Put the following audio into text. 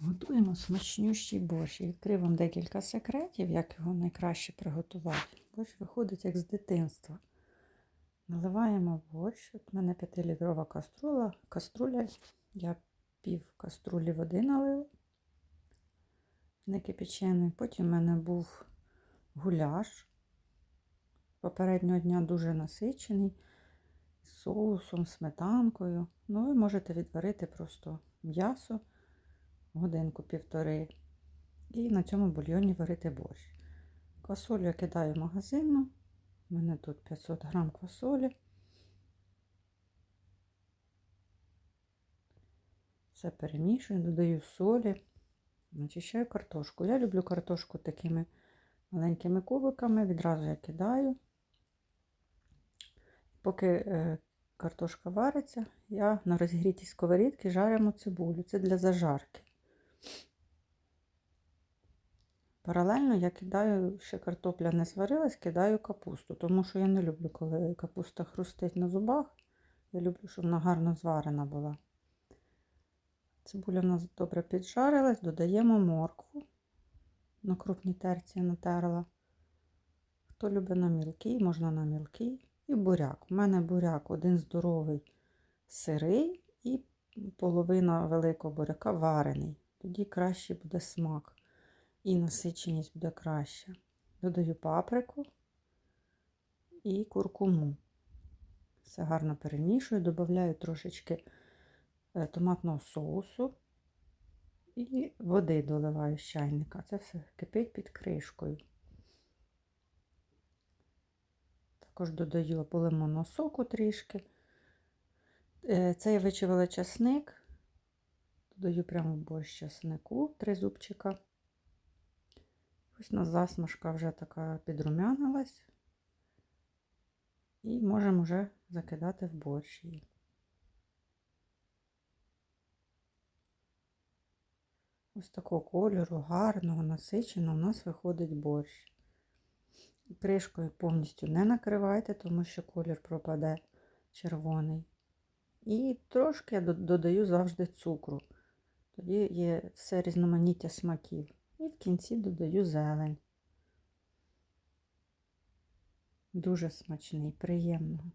Готуємо смачнющий борщ. І Відкрив вам декілька секретів, як його найкраще приготувати. Борщ виходить як з дитинства. Наливаємо борщ. От у мене 5-літрова каструля. каструля. Я пів каструлі води налив, не кипячений. Потім в мене був гуляш. Попереднього дня дуже насичений, з соусом, сметанкою. Ну, ви можете відварити просто м'ясо годинку-півтори. І на цьому бульйоні варити борщ. Квасолю я кидаю магазинну. У мене тут 500 грам квасолі. Все перемішую, додаю солі, начищаю картошку. Я люблю картошку такими маленькими кубиками, відразу я кидаю. Поки е, картошка вариться, я на розгрітій сковорідці жаримо цибулю. Це для зажарки. Паралельно я кидаю, ще картопля не сварилась, кидаю капусту, тому що я не люблю, коли капуста хрустить на зубах. Я люблю, щоб вона гарно зварена була. Цибуля в нас добре піджарилась, додаємо моркву. На крупній терці натерла. Хто любить на мілкий, можна на мілкий. І буряк. У мене буряк один здоровий сирий і половина великого буряка варений. Тоді краще буде смак і насиченість буде краща. Додаю паприку і куркуму. Все гарно перемішую, додаю трошечки е, томатного соусу і води доливаю з чайника. Це все кипить під кришкою. Також додаю лимонного соку трішки. Е, Це я вичавила часник. Додаю прямо борщ часнику, три зубчика. Ось у нас засмажка вже така підрумянилась. І можемо вже закидати в борщ її. Ось такого кольору, гарного, насиченого у нас виходить борщ. Кришкою повністю не накривайте, тому що колір пропаде червоний. І трошки я додаю завжди цукру. Тоді є все різноманіття смаків. І в кінці додаю зелень. Дуже смачний, приємного.